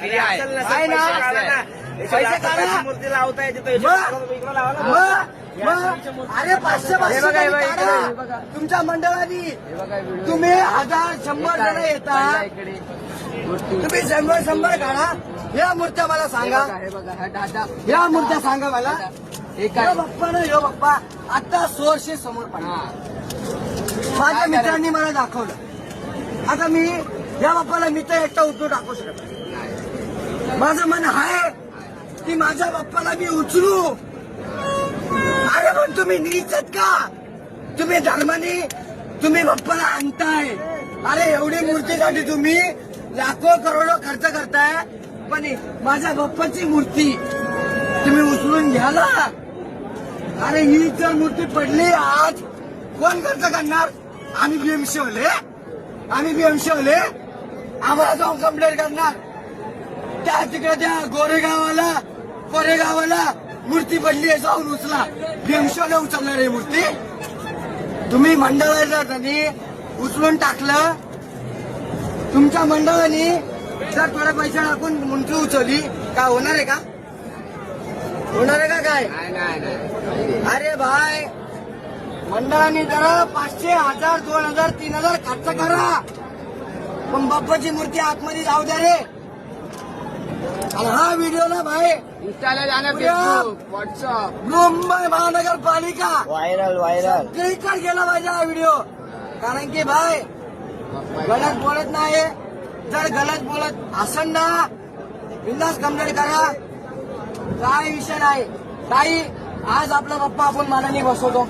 Free आहे. आहे ना? पैसे काढा मूर्ती लावताय तिथं मग? मग? मग? अरे पाचशे पाचशे हे बघा, हे बघा, तरी इकडे, काढा. हे बघा. तुमच्या मंडळाने तुम्ही हजार शंभर जण येता. तुम्ही शंभर शंभर काढा. या मूर्त्या मला सांगा. हे हा या मूर्त्या सांगा मला. यो बाप्पा ना यो बाप्पा. आता सोरशे समोर पडला हा. माझ्या मित्रांनी मला दाखवलं. आता मी या बाप्पाला मी तर एकटा उचलून टाकू शकत नाही. माझं मन आहे की माझ्या बाप्पाला मी उचलू. अरे पण तुम्ही नीचत का? तुम्ही धर्माने तुम्ही बाप्पाला आणताय. अरे एवढी मूर्तीसाठी तुम्ही. लाखो करोडो खर्च करताय पण माझ्या बाप्पाची मूर्ती तुम्ही उचलून घ्याला? अरे ही जर मूर्ती पडली आज कोण खर्च करणार? आम्ही बीएमसी होले आम्ही बीएमसी होले आम्हाला जाऊन कंप्लेंट करणार. त्या तिकडे त्या गोरेगावाला कोरेगावाला मूर्ती पडली आहे जाऊन उचला. वाले उचलणार आहे मूर्ती. तुम्ही मंडळाला त्यांनी उचलून टाकलं तुमच्या मंडळाने जर थोडे पैसे टाकून मूर्ती उचलली काय होणार आहे का? होणार आहे का काय? अरे भाई मंडळाने जरा पाचशे हजार दोन हजार तीन हजार खर्च करा. पण बाप्पाची मूर्ती आतमध्ये जाऊ द्या रे. हा व्हिडिओ ना भाई. इंस्टाला जाणं उद्या. फेसबुक व्हॉट्सअप मुंबई महानगरपालिका. व्हायरल व्हायरल सगळीकडे गेला पाहिजे हा व्हिडिओ कारण की भाई गलत बोलत नाही. जर गलत बोलत असन ना बिंदास कंप्लेंट करा. काय विषय नाही. ताई आज आपला पप्पा आपण मानाने बसवतो.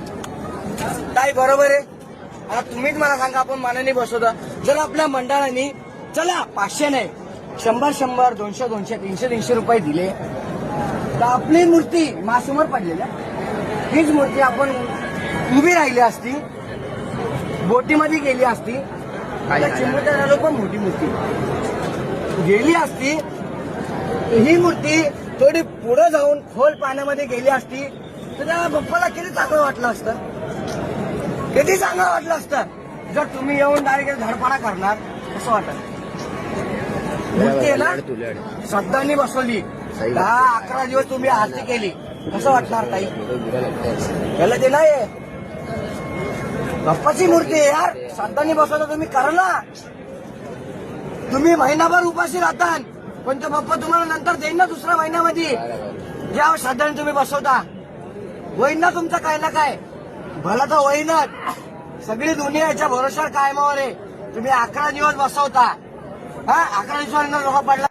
ताई बरोबर आहे. आता तुम्हीच मला सांगा आपण मानाने बसवतो. जर आपल्या मंडळाने चला पाचशे नाही. शंभर शंभर दोनशे दोनशे तीनशे तीनशे रुपये दिले. तर आपली मूर्ती मासमोर पडलेली आहे. हीच मूर्ती आपण उभी राहिली असती बोटीमध्ये गेली असती चिमुट्या झालो पण मोठी मूर्ती. गेली असती ही मूर्ती थोडी पुढे जाऊन खोल पाण्यामध्ये गेली असती तर त्या बाप्पाला किती चांगलं वाटलं असतं? किती चांगलं वाटलं असतं? जर तुम्ही येऊन डायरेक्ट धडपडा करणार कसं वाटत मूर्ती आहे ना श्रद्धांनी बसवली. दहा अकरा दिवस तुम्ही आरती केली. कसं वाटणार ताई? याला ते नाही आहे. बाप्पाची मूर्ती आहे यार. श्रद्धांनी बसवलं तुम्ही करा ना. तुम्ही महिनाभर उपाशी राहता पण तो बाप्पा तुम्हाला नंतर देईन ना दुसऱ्या महिन्यामध्ये. ज्या श्रद्धाने तुम्ही बसवता. होईन ना तुमचं काय ना काय. भला तर होईनच. सगळी दुनिया याच्या भरोशावर कायमावर आहे. तुम्ही अकरा दिवस बसवता. हा अकरा दिवसानंतर लोक पडला